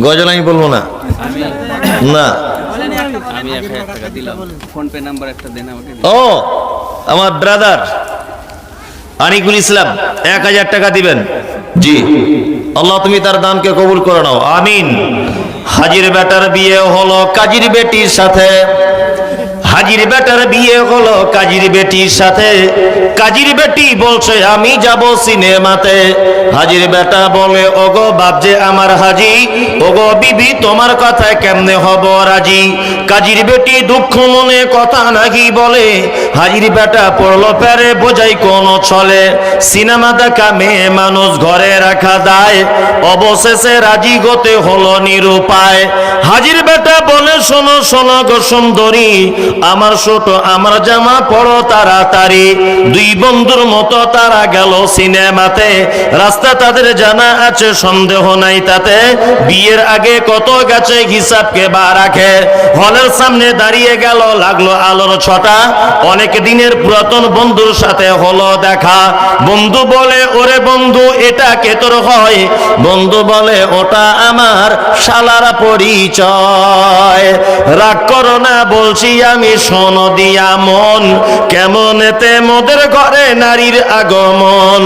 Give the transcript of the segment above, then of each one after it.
গজল আমি বলব না। না। ও আমার ব্রাদার আনিকুল ইসলাম এক হাজার টাকা দিবেন। জি। আল্লাহ তুমি তার দানকে কবুল করে নাও। আমিন। হাজির বেটার বিয়ে হলো কাজির বেটির সাথে। হাজির বেটার বিয়ে হলো কাজীর বেটির সাথে। কাজীর বেটি বলছে, আমি যাব সিনেমাতে। হাজির বেটা বলে, ওগো বাপজে আমার হাজি, ওগো বিবি, তোমার কথায় কেমনে হব রাজি? কাজীর বেটি দুঃখ মনে কথা নাকি বলে। হাজির বেটা পড়ল প্যারে, বোঝাই কোন ছলে। সিনেমা দেখা মেয়ে মানুষ ঘরে রাখা দায়। অবশেষে রাজি গতে হলো নিরুপায়। হাজির বেটা বলে, শোনো শোনো গো সুন্দরী আমার ছোট, আমার জামা পড়ো তাড়াতাড়ি। দুই বন্ধুর মতো তারা গেল সিনেমাতে। রাস্তা তাদের জানা আছে, সন্দেহ নাই তাতে। বিয়ের আগে কত গেছে হিসাবকে বা রাখে। হলের সামনে দাঁড়িয়ে গেল, লাগল আলোর ছটা। অনেক দিনের পুরাতন বন্ধুর সাথে হলো দেখা। বন্ধু বলে, ওরে বন্ধু, এটা কে তোর হয়? বন্ধু বলে, ওটা আমার শালার পরিচয়। রাগ করো না, বলছি আমি শোন দিয়া মন, কেমন এতে মোদের ঘরে নারীর আগমন?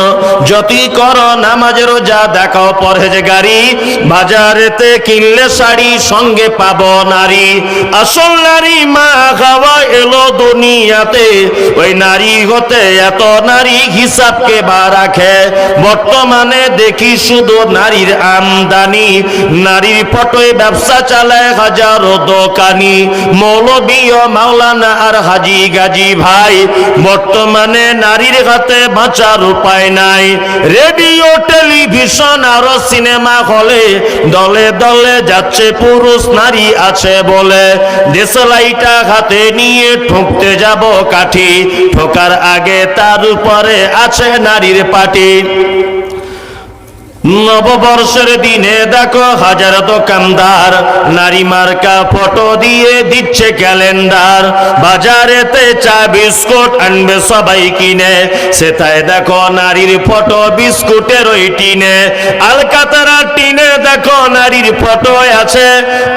যতই করো নামাজের রোজা দেখাও পরহেজ গাড়ি বাজারেতে কিনলে শাড়ি সঙ্গে পাবো নারী। আসল নারী মা খাওয়া এলো দুনিয়াতে, ওই নারী হতে এত নারী হিসাবকে বা রাখে। বর্তমানে দেখি শুধু নারীর আমদানি, নারীর ফটোয় ব্যবসা চালায় হাজারো দোকানি। মৌলবী ও মাওলানা আর হাজি গাজি ভাই, বর্তমানে নারীর হাতে বাঁচার উপায় নাই। রেডিও, টেলিভিশন আর সিনেমা হলে দলে দলে যাচ্ছে পুরুষ, নারী আছে বলে। দেশলাইটা হাতে নিয়ে ঠুকতে যাব কাঠি, ঠোকার আগে তার উপরে আছে নারীর পাটি। নববর্ষের দিনে দেখো হাজার দোকানদার, নারী মার্কা ফটো দিয়ে দিচ্ছে ক্যালেন্ডার। বাজারেতে চা, বিস্কুট আনবে সবাই কিনে সেটাই দেখো নারীর ফটো বিস্কুটের ওই টিনে। আলকাতারা টিনে দেখো নারীর ফটো আছে,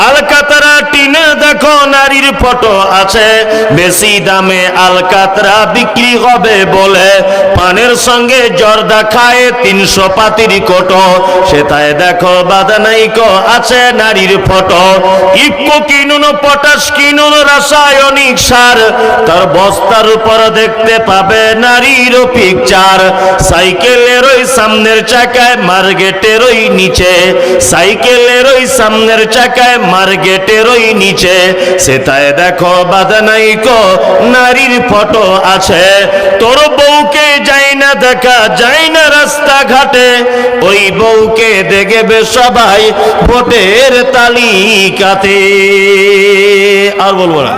আলকাতারা টিনে দেখো নারীর ফটো আছে। বেশি দামে আলকাতরা বিক্রি হবে বলে পানের সঙ্গে জর্দা খায় তিনশো পাতির কোটো। সেটাই দেখো বাদানাইকো আছে নারীর ফটো। ইফকো কিনুন, পটাশ কিনুন, রাসায়নিক সার। তার বস্তার উপর দেখতে পাবে নারীর পিকচার সাইকেলের ওই সামনের চাকায় মার্গেটের ওই নিচে। সাইকেলের ওই সামনের চাকায় মার্গেটের ওই নিচে সেটাই দেখো বাদানাইকো, নারীর ফটো আছে। তোর বউকে যাই না দেখা, যাই না রাস্তা ঘাটে ওই বউকে দেখবে সবাই ভোটের তালিকাতে। আর বলব না।